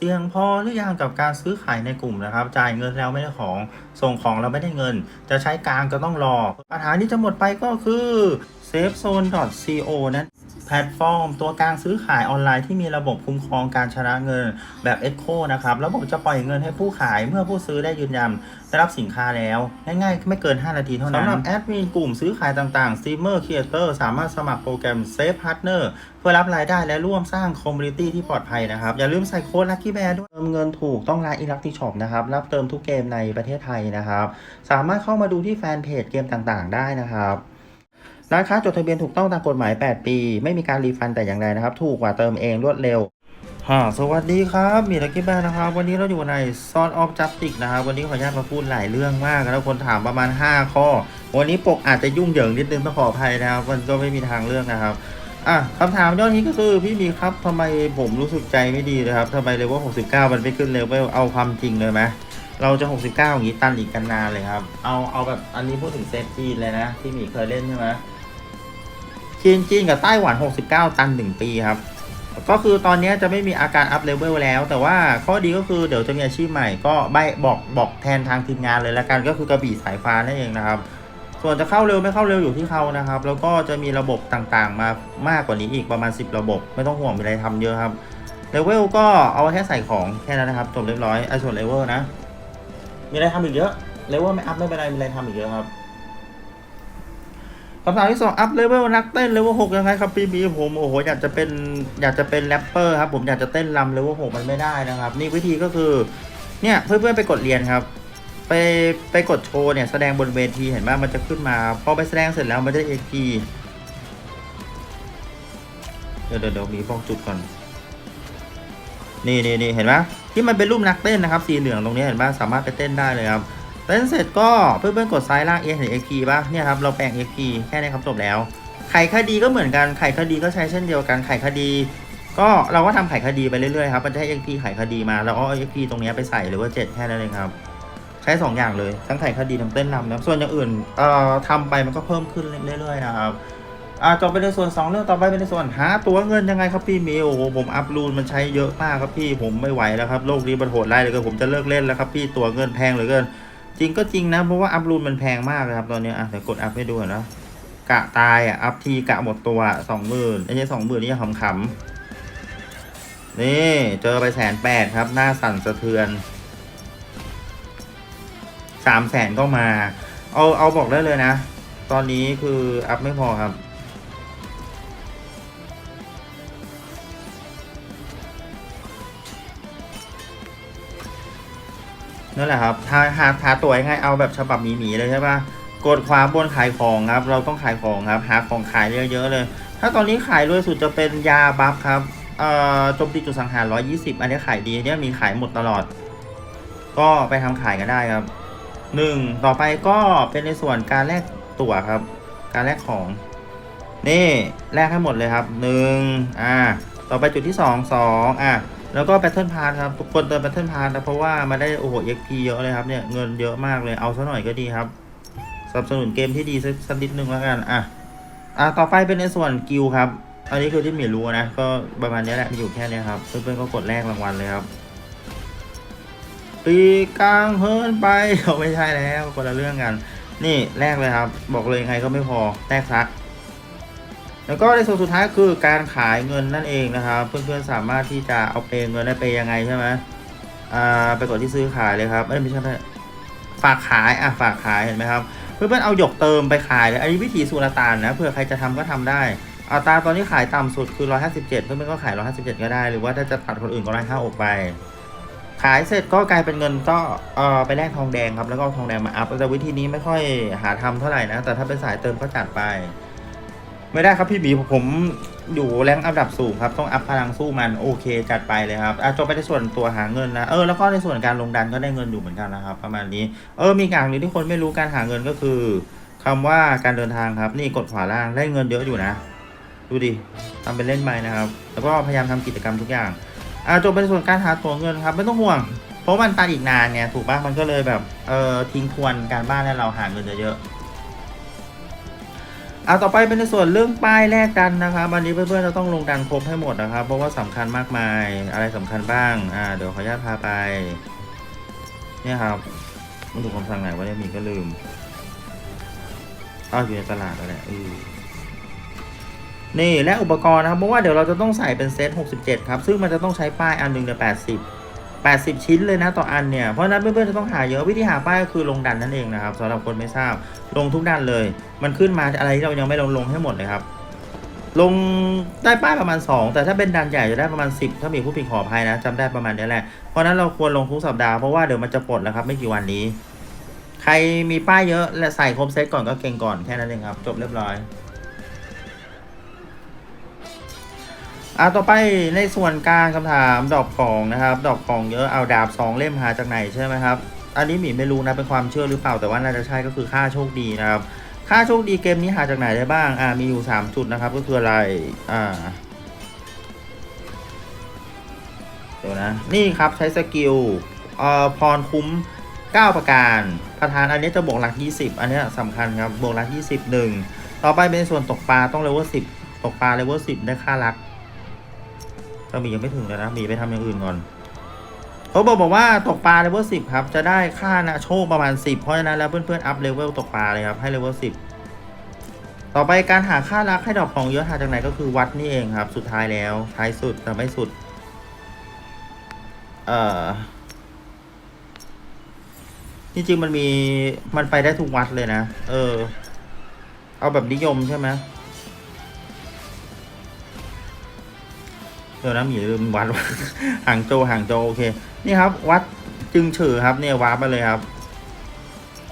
เสี่ยงพอหรือยังกับการซื้อขายในกลุ่มนะครับ จ่ายเงินแล้วไม่ได้ของ ส่งของเราไม่ได้เงิน จะใช้กลางก็ต้องรอ ปัญหาที่จะหมดไปก็คือ safezone.co นั้น แพลตฟอร์ม ตัวกลางซื้อขายออนไลน์ที่มีระบบคุ้มครองการชำระเงินแบบ Echo นะครับ ระบบจะปล่อยเงินให้ผู้ขายเมื่อผู้ซื้อได้ยืนยันได้รับสินค้าแล้ว ง่ายๆ ไม่เกิน 5 นาทีเท่านั้นสำหรับแอดมินกลุ่มซื้อขายต่างๆ Streamer Creator สามารถสมัครโปรแกรม Safe Partner เพื่อรับรายได้และร่วมสร้างคอมมูนิตี้ที่ปลอดภัยนะครับ อย่าลืมใส่โค้ด Lucky Bear ด้วยเติมเงินถูกต้องร้าน Electric Shop นะครับ รับเติมทุกเกมในประเทศไทยนะครับ สามารถเข้ามาดูที่แฟนเพจเกมต่างๆ ได้นะครับ ร้านค้าจดทะเบียนถูกต้องตามกฎหมาย 8 ปี ไม่มีการรีฟันแต่อย่างใดนะครับ ถูกกว่าเติมเองรวดเร็วฮ่าสวัสดีครับมีลักกี้แบนนะครับ วันนี้เราอยู่ใน Son of Justice นะครับ วันนี้ขออนุญาตมาพูดหลายเรื่องมากแล้วคนถามประมาณ 5 ข้อ วันนี้ปกอาจจะยุ่งเหยิงนิดนึงต้องขออภัยนะครับ มันก็ไม่มีทางเลือกนะครับอะคำถามยอดนี้ก็คือพี่มีครับทำไมผมรู้สึกใจไม่ดีเลยครับทำไมเลเวล69 มันไม่ขึ้นเลเวลเอาความจริงเลยไหมเราจะ 69 อย่างนี้ตันอีกกันนานเลยครับ เอาเอาแบบอันนี้พูดถึงเซฟจีนเลยนะที่มีเคยเล่นใช่ไหม จีนจีนกับไต้หวัน 69 ตัน 1 ปีครับ ก็คือตอนนี้จะไม่มีอาการอัพเลเวลแล้ว แต่ว่าข้อดีก็คือเดี๋ยวจะมีอาชีพใหม่ก็ใบบอกบอกแทนทางทีมงานเลยละกันก็คือกระบี่สายฟ้านั่นเองนะครับ ส่วนจะเข้าเร็วไม่เข้าเร็วอยู่ที่เขานะครับ แล้วก็จะมีระบบต่างๆ มามากกว่านี้อีกประมาณ 10 ระบบ ไม่ต้องห่วงมีอะไรทำเยอะครับเลเวลก็เอาแค่ใส่ของแค่นั้นนะครับจบเรียบร้อยไอ้ส่วนเลเวลนะมีอะไรทำอีกเยอะเลเวลไม่อัพไม่เป็นไรมีอะไรทำอีกเยอะครับ คำถามที่สองอัพเลเวลนักเต้นเลเวลหกยังไงครับพี่บีผมโอ้โหอยากจะเป็นอยากจะเป็นแรปเปอร์ครับผมอยากจะเต้นรำเลเวลหกมันไม่ได้นะครับ นี่วิธีก็คือเนี่ยเพื่อนๆไปกดเรียนครับ ไปไปกดโชว์เนี่ยแสดงบนเวทีเห็นไหมมันจะขึ้นมาพอไปแสดงเสร็จแล้วมันจะเอกีเดี๋ยวเดี๋ยวเดี๋ยวมีป้องจุดก่อน นี่นี่นี่เห็นไหมที่มันเป็นรูปนักเต้นนะครับ สีเหลืองตรงนี้เห็นไหมสามารถไปเต้นได้เลยครับ เต้นเสร็จก็เพื่อนๆกดซ้ายล่างเอเห็นเอพีป่ะเนี่ยครับเราแปลงเอพีแค่นี้ครับจบแล้ว ไขคดีก็เหมือนกันไขคดีก็ใช้เช่นเดียวกันไขคดี ก็เราก็ทำไขคดีไปเรื่อยๆครับมันจะให้เอพีไขคดีมาเราก็เอพีตรงนี้ไปใส่หรือว่าเจ็ดแค่นั้นเองครับ ใช้สองอย่างเลยทั้งไขคดีทั้งเต้นรำนะครับส่วนอย่างอื่นเอ่อทำไปมันก็เพิ่มขึ้นเรื่อยๆนะครับอ่าจบไปในส่วนสองเรื่องต่อไปเป็นในส่วนหาตัวเงินยังไงครับพี่มิวโอ้โหผมอัพรูนมันใช้เยอะมากครับพี่ผมไม่ไหวแล้วครับโลกนี้มันโหดร้ายเหลยก็ผมจะเลิกเล่นแล้วครับพี่ตัวเงินแพงเหลือเกิน จริงก็จริงนะ เพราะว่าอัพรูนมันแพงมากเลยครับตอนนี้อะเดี๋ยวกดอัพให้ดูนนะกะตายอะอัพทีกะหมดตัวสองหมื่นไอ้เนี่ยสองหมื่นนี่ขำๆนี่เจอไปแสนแปดครับ หน้าสั่นสะเทือนสามแสนก็มา เอาเอาบอกได้เลยนะ ตอนนี้คืออัพไม่พอครับ นั่นแหละครับถ้าหาหาตัวยังไงเอาแบบฉบับหมีๆเลยใช่ปะกดขวามบนขายของครับ เราต้องขายของครับ หาของขายเยอะๆเลย ถ้าตอนนี้ขายรวยสุดจะเป็นยาบัฟครับเอ่อโจมตีจุดสังหาร 120 อันนี้ขายดีอันนี้มีขายหมดตลอด ก็ไปทำขายกันได้ครับหนึ่งต่อไปก็เป็นในส่วนการแลกตั๋วครับ การแลกของ นี่แลกให้หมดเลยครับหนึ่งอ่า ต่อไปจุดที่สองสองอะ แล้วก็แพทเทิร์นพาร์ครับทุกคนเติมแพทเทิร์นพาร์นะเพราะว่ามาได้โอ้โห XP เยอะเลยครับเนี่ยเงินเยอะมากเลยเอาซะหน่อยก็ดีครับสนับสนุนเกมที่ดีสักนิดนึงแล้วกันอะอะต่อไปเป็นในส่วนกิลครับอันนี้คือที่หมีรู้นะก็ประมาณนี้แหละมีอยู่แค่นี้ครับเพื่อนๆก็กดแลกรางวัลเลยครับปีกลางเฮิร์นไปเอาไม่ใช่แล้วคนละเรื่องกัน นี่แลกเลยครับ บอกเลยยังไงก็ไม่พอแลกซัก แล้วก็ในส่วนสุดท้ายคือการขายเงินนั่นเองนะครับ เพื่อนๆสามารถที่จะเอาเปเงินได้เปยังไงใช่ไหมอ่าไปกดที่ซื้อขายเลยครับเอ้ยไม่ใช่ฝากขายอะฝากขายเห็นไหมครับ เพื่อนๆเอาหยกเติมไปขายเลยอันนี้วิธีสุลต่านนะเผื่อใครจะทำก็ทำได้อัตราตอนนี้ขายต่ำสุดคือ 157 เพื่อนๆก็ขาย 157 ก็ได้ หรือว่าถ้าจะตัดคนอื่นก็105อกไป ขายเสร็จก็กลายเป็นเงินก็เออไปแลกทองแดงครับ แล้วก็เอาทองแดงมาอัพแต่วิธีนี้ไม่ค่อยหาทำเท่าไหร่นะ แต่ถ้าเป็นสายเติมก็จัดไป ไม่ได้ครับพี่หมีผมอยู่แรงอันดับสูงครับ ต้องอัพพลังสู้มันโอเค จัดไปเลยครับอะจบไปในส่วนตัวหาเงินนะเออแล้วก็ในส่วนการลงดันก็ได้เงินอยู่เหมือนกันนะครับ ประมาณนี้เออมีอย่างหนึงที่คนไม่รู้การหาเงินก็คือคำว่าการเดินทางครับ นี่กดขวาล่างได้เงินเยอะอยู่นะ ดูดิทำเป็นเล่นไปนะครับ แล้วก็พยายามทำกิจกรรมทุกอย่างอะจบไปในส่วนการหาตัวเงินครับ ไม่ต้องห่วง เพราะมันตันอีกนานไงถูกปะมันก็เลยแบบเออทิ้งทวนการบ้านให้เราหาเงินเยอะๆ อะต่อไปเป็นในส่วนเรื่องป้ายแลกกันนะครับอันนี้เพื่อนๆจะต้องลงดันครบให้หมดนะครับ เพราะว่าสำคัญมากมายอะไรสำคัญบ้างอ่าเดี๋ยวขออนุญาตพาไปเนี่ยครับมันถูกคำสั่งไหนว่าเนี่ยมีก็ลืมอ้าวอยู่ในตลาดแล้วแหละเออนี่และอุปกรณ์นะครับเพราะว่าเดี๋ยวเราจะต้องใส่เป็นเซต67 ครับ ซึ่งมันจะต้องใช้ป้ายอันหนึ่งเนี่ย80 80 ชิ้นเลยนะต่ออันเนี่ย เพราะนั้นเพื่อนๆจะต้องหาเยอะวิธีหาป้ายก็คือลงดันนั่นเองนะครับสำหรับคนไม่ทราบลงทุกดันเลย มันขึ้นมาอะไรที่เรายังไม่ลงลงให้หมดเลยครับลงได้ป้ายประมาณ 2 แต่ถ้าเป็นดันใหญ่จะได้ประมาณ 10 ถ้ามีผู้ผิดขออภัยนะจำได้ประมาณนี้แหละเพราะฉะนั้นเราควรลงทุกสัปดาห์เพราะว่าเดี๋ยวมันจะปลดแล้วครับไม่กี่วันนี้ ใครมีป้ายเยอะและใส่ครบเซตก่อนก็เก่งก่อนแค่นั้นเองครับ จบเรียบร้อย อะต่อไปในส่วนการคำถามดอกของนะครับ ดอกของเยอะเอาดาบสองเล่มหาจากไหนใช่ไหมครับ อันนี้หมีไม่รู้นะเป็นความเชื่อหรือเปล่าแต่ว่าน่าจะใช่ก็คือค่าโชคดีนะครับ ค่าโชคดีเกมนี้หาจากไหนได้บ้างอ่ามีอยู่ 3 จุดนะครับ ก็คืออะไรอ่าเดี๋ยวนะนี่ครับใช้สกิลเอ่อพรคุ้ม 9 ประการประธานอันนี้จะบวกหลัก 20 อันนี้สำคัญครับบวกหลัก 20หนึ่งต่อไปเป็นส่วนตกปลาต้องเลเวล10 ตกปลาเลเวล10 ได้ค่ารัก แต่หมียังไม่ถึงเลยนะมีไปทำอย่างอื่นก่อนเขาบอกบอกว่าตกปลาเลเวลสิบครับ จะได้ค่านะโชคประมาณสิบเพราะฉะนั้นแล้วเพื่อนๆอัพเลเวลตกปลาเลยครับให้เลเวลสิบต่อไปการหาค่ารักให้ดอกของเยอะหาจากไหนก็คือวัดนี่เองครับ สุดท้ายแล้วท้ายสุดแต่ไม่สุด เอ่อจริงๆมันมีมันไปได้ทุกวัดเลยนะ เออ เอาแบบนิยมใช่ไหม เดี๋ยวนะหมีลืมวัดห่างโจห่างโจโอเค นี่ครับ วัดจึงเฉอครับเนี่ยวาร์ปมาเลยครับ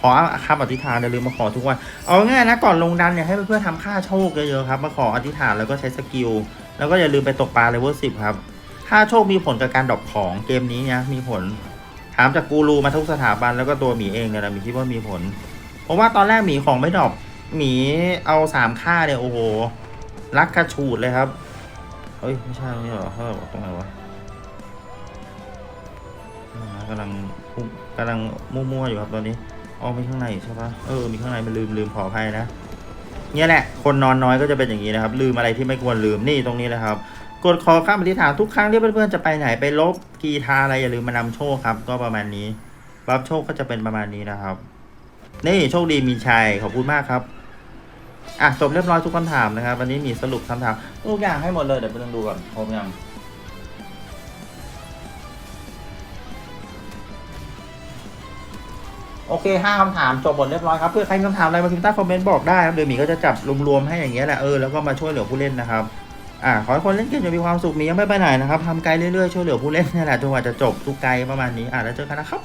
ขอคำอธิษฐานอย่าลืมมาขอทุกวันเอาง่ายนะก่อนลงดันเนี่ยให้เพื่อนๆทำค่าโชคเยอะๆครับมาขออธิษฐานแล้วก็ใช้สกิลแล้วก็อย่าลืมไปตกปลาเลเวลสิบครับค่าโชคมีผลกับการดรอปของเกมนี้นี่ยมีผลถามจากกูรูมาทุกสถาบันแล้วก็ตัวหมีเองเนี่ยนะมีคิดว่ามีผล เพราะว่าตอนแรกหมีของไม่ดรอปหมีเอาสามค่าเนี่ยโอ้โหรักกระฉูดเลยครับ เฮ้ย ไม่ใช่ไม่ใช่เหรอเฮ้ยตรงไหนวะกำลังกำลังมั่วๆอยู่ครับตอนนี้อ๋อมีข้างในใช่ปะเออมีข้างในมันลืมลืมขออภัยนะเนี่ยแหละ คนนอนน้อยก็จะเป็นอย่างนี้นะครับ ลืมอะไรที่ไม่ควรลืมนี่ตรงนี้เลยครับ กดขอข้ามอธิษฐานทุกครั้งที่เพื่อนๆจะไปไหนไปลบกีทาอะไรอย่าลืมมานำโชคครับ ก็ประมาณนี้รับโชคก็จะเป็นประมาณนี้นะครับ นี่โชคดีมีชัยขอบคุณมากครับ อะจบเรียบร้อยทุกคำถามนะครับวันนี้มีสรุปคำถามทุกอย่างให้หมดเลยเดี๋ยวไปลองดูก่อนครบยังโอเคห้าคำถามจบหมดเรียบร้อยครับเพื่อใครมีคำถามอะไรมาพิมพ์ใต้คอมเมนต์บอกได้ครับเดี๋ยวหมีก็จะจับรวมๆให้อย่างเงี้ยแหละเออแล้วก็มาช่วยเหลือผู้เล่นนะครับอ่าขอให้คนเล่นเกมจะมีความสุขหมียังไม่ไปไหนนะครับทำไกลเรื่อยๆช่วยเหลือผู้เล่นนี่แหละจนกว่าจะจบทุกไกลประมาณนี้อ่าแล้วเจอกันนะครับ